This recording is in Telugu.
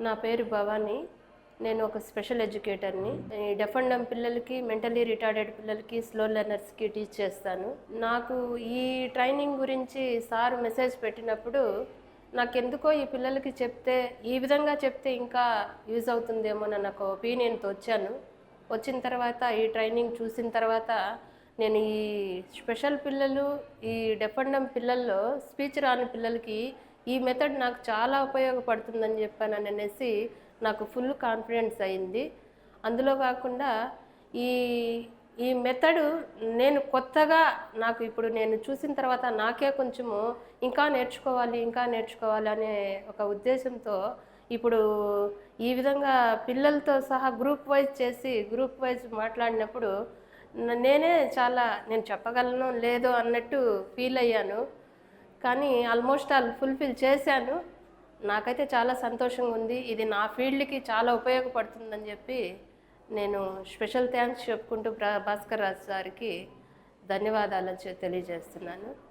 నా పేరు భవానీ. నేను ఒక స్పెషల్ ఎడ్యుకేటర్ని. ఈ డెఫ్ అండ్ డమ్ పిల్లలకి మెంటలీ రిటార్డెడ్ పిల్లలకి స్లో లెర్నర్స్కి టీచ్ చేస్తాను. నాకు ఈ ట్రైనింగ్ గురించి సార్ మెసేజ్ పెట్టినప్పుడు నాకెందుకో ఈ పిల్లలకి చెప్తే ఈ విధంగా చెప్తే ఇంకా యూజ్ అవుతుందేమో అని నాకు ఒపీనియన్తో వచ్చాను. వచ్చిన తర్వాత ఈ ట్రైనింగ్ చూసిన తర్వాత నేను ఈ స్పెషల్ పిల్లలు ఈ డెఫ్ అండ్ డమ్ పిల్లల్లో స్పీచ్ రాని పిల్లలకి ఈ మెథడ్ నాకు చాలా ఉపయోగపడుతుందని చెప్పాను అనేసి నాకు ఫుల్ కాన్ఫిడెన్స్ అయింది. అందులో కాకుండా ఈ ఈ మెథడు నేను కొత్తగా నాకు ఇప్పుడు నేను చూసిన తర్వాత నాకే కొంచెము ఇంకా నేర్చుకోవాలి ఇంకా నేర్చుకోవాలి అనే ఒక ఉద్దేశంతో ఇప్పుడు ఈ విధంగా పిల్లలతో సహా గ్రూప్ వైజ్ చేసి గ్రూప్ వైజ్ మాట్లాడినప్పుడు నేనే చాలా నేను చెప్పగలను లేదో అన్నట్టు ఫీల్ అయ్యాను. కానీ ఆల్మోస్ట్ ఆల్ ఫుల్ఫిల్ చేశాను. నాకైతే చాలా సంతోషంగా ఉంది. ఇది నా ఫీల్డ్కి చాలా ఉపయోగపడుతుందని చెప్పి నేను స్పెషల్ థ్యాంక్స్ చెప్పుకుంటూ ప్ర భాస్కర్ రాజు సార్కి ధన్యవాదాలు తెలియజేస్తున్నాను.